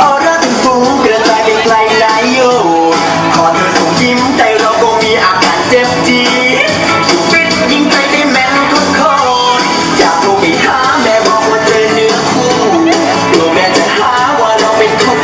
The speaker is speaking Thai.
ออร่าถึงฟุ้งกระจายไปไกลนายโยขอเธอส่งยิ้มใจเราก็มีอาการเจ็บจี๊ดชีวิตยิ่งใจได้แม่นทุกคนอยากโทรไปหาแม่บอกว่าเจอเนื้อคู่ตัวแม่จะหาว่าเราเป็นคน